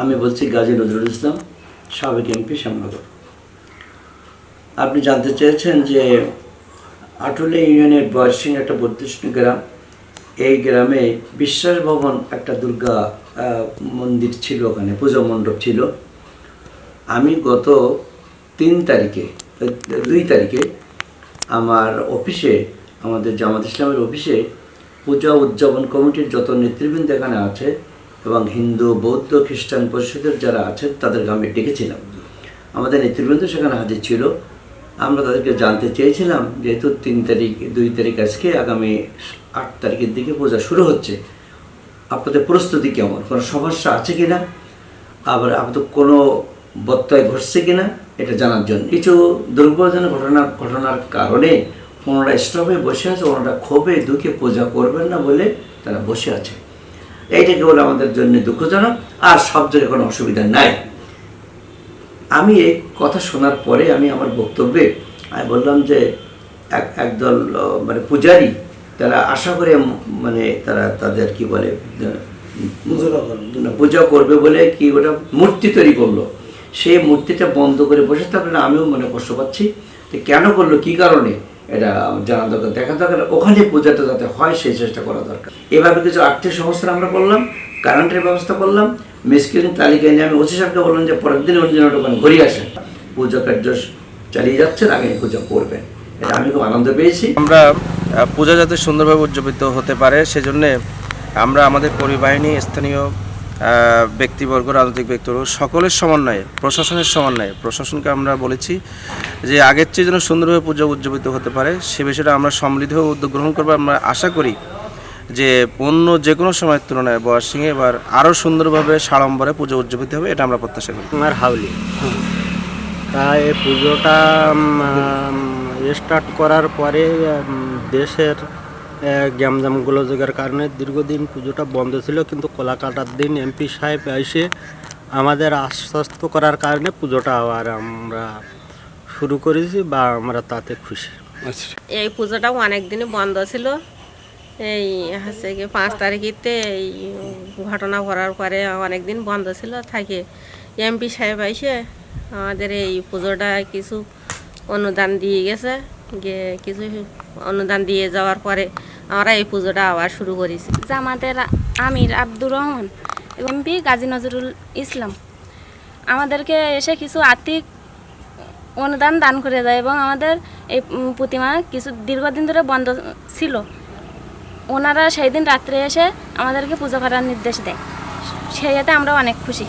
আমি বলছি গাজী নজরুল ইসলাম, সাবেক এমপি শ্যামনগর। আপনি জানতে চেয়েছেন যে আটুলে ইউনিয়নের বয়সিং একটা বত্রিশ গ্রাম। এই গ্রামে বিশ্বাস ভবন একটা দুর্গা মন্দির ছিল ওখানে, পূজা মণ্ডপ ছিল। আমি গত তিন তারিখে দুই তারিখে আমার অফিসে, আমাদের জামাত ইসলামের অফিসে পূজা উদযাপন কমিটির যত নেতৃবৃন্দ এখানে আছে এবং হিন্দু, বৌদ্ধ, খ্রিস্টান পরিষদের যারা আছেন, তাদেরকে আমি ডেকেছিলাম। আমাদের নেতৃবৃন্দ সেখানে হাজির ছিল। আমরা তাদেরকে জানতে চেয়েছিলাম, যেহেতু তিন তারিখ, দুই তারিখ আজকে, আগামী আট তারিখের দিকে পূজা শুরু হচ্ছে। আপনাদের প্রস্তুতি কেমন? কোনো সমস্যা আছে কি না আবার আপনাদের কোনো বত্যয় ঘটছে কি না এটা জানার জন্য। কিছু দুর্ঘটনা ঘটনা, ঘটনার কারণে ওনারা স্টপ বসে আছে, ওনারা ক্ষোভে, দুঃখে পূজা করবেন না বলে তারা বসে আছে। এইটা কেবল আমাদের জন্য দুঃখজনক আর সব জায়গায় কোনো অসুবিধা নাই। আমি এই কথা শোনার পরে আমি আমার বক্তব্যে আমি বললাম যে এক একদল মানে পূজারী তারা আশা করে মানে তারা তাদের কি বলে পূজা করবে। বলে কি ওটা মূর্তি তৈরি করল। সেই মূর্তিটা বন্ধ করে বসে থাকলে না আমিও মনে কষ্ট পাচ্ছি। কেন করল? কি কারণে? এটা জানা দরকার দেখা দরকার, ওখানে পূজাটা যাতে হয় সেই চেষ্টা করা দরকার। এভাবে কিছু আর্থিক সংস্থান আমরা করলাম, কারেন্টের ব্যবস্থা করলাম মিসকিন তালিকায় নিয়ে আমি ওসি সাহেবকে বললাম যে পরের দিন অন্য ওখানে ঘুরিয়ে আসেন। পুজো কার্য চালিয়ে যাচ্ছেন, আগামী পূজা করবেন। এটা আমি খুব আনন্দ পেয়েছি। আমরা পূজা যাতে সুন্দরভাবে উদযাপিত হতে পারে, সেজন্য আমরা আমাদের পরিবাহিনী, স্থানীয় ব্যক্তিবর্গ, রাজনৈতিক ব্যক্তিবর্গ সকলের সমন্বয়ে, প্রশাসনের সমন্বয়ে, প্রশাসনকে আমরা বলেছি যে আগের চেয়ে যেন সুন্দরভাবে পূজা উদযাপিত হতে পারে, সে বিষয়টা আমরা সমৃদ্ধ উদ্যোগ গ্রহণ করব। আমরা আশা করি যে অন্য যে কোনো সময়ের তুলনায় বয়সিংয়ে এবার আরও সুন্দরভাবে সাড়ম্বরে পুজো উদযাপিত হবে, এটা আমরা প্রত্যাশা করি। আমার হাউলি। তা এই পুজোটা স্টার্ট করার পরে দেশের গ্যামজাম গোলযোগের কারণে দীর্ঘদিন পুজোটা বন্ধ ছিল কিন্তু কলা কাটার দিন এমপি সাহেব এসে আমাদের আশ্বস্ত করার কারণে পুজোটা আবার আমরা শুরু করেছি বা আমরা তাতে খুশি। এই পুজোটাও অনেক দিনই বন্ধ ছিল। এই হচ্ছে কি পাঁচ তারিখেতে এই ঘটনা করার পরে অনেক দিন বন্ধ ছিল থাকে। এমপি সাহেব এসে আমাদের এই পুজোটা কিছু অনুদান দিয়ে গেছে। গিয়ে কিছু অনুদান দিয়ে যাওয়ার পরে আমরা এই পুজোটা আবার শুরু করেছি। জামাতের আমির আব্দুর রহমান এমপি গাজী নজরুল ইসলাম। আমাদেরকে এসে কিছু আর্থিক অনুদান দান করে দেয় এবং আমাদের এই প্রতিমা কিছু দীর্ঘদিন ধরে বন্ধ ছিল। ওনারা সেই দিন রাত্রে এসে আমাদেরকে পুজো করার নির্দেশ দেয়। সেইতে আমরা অনেক খুশি।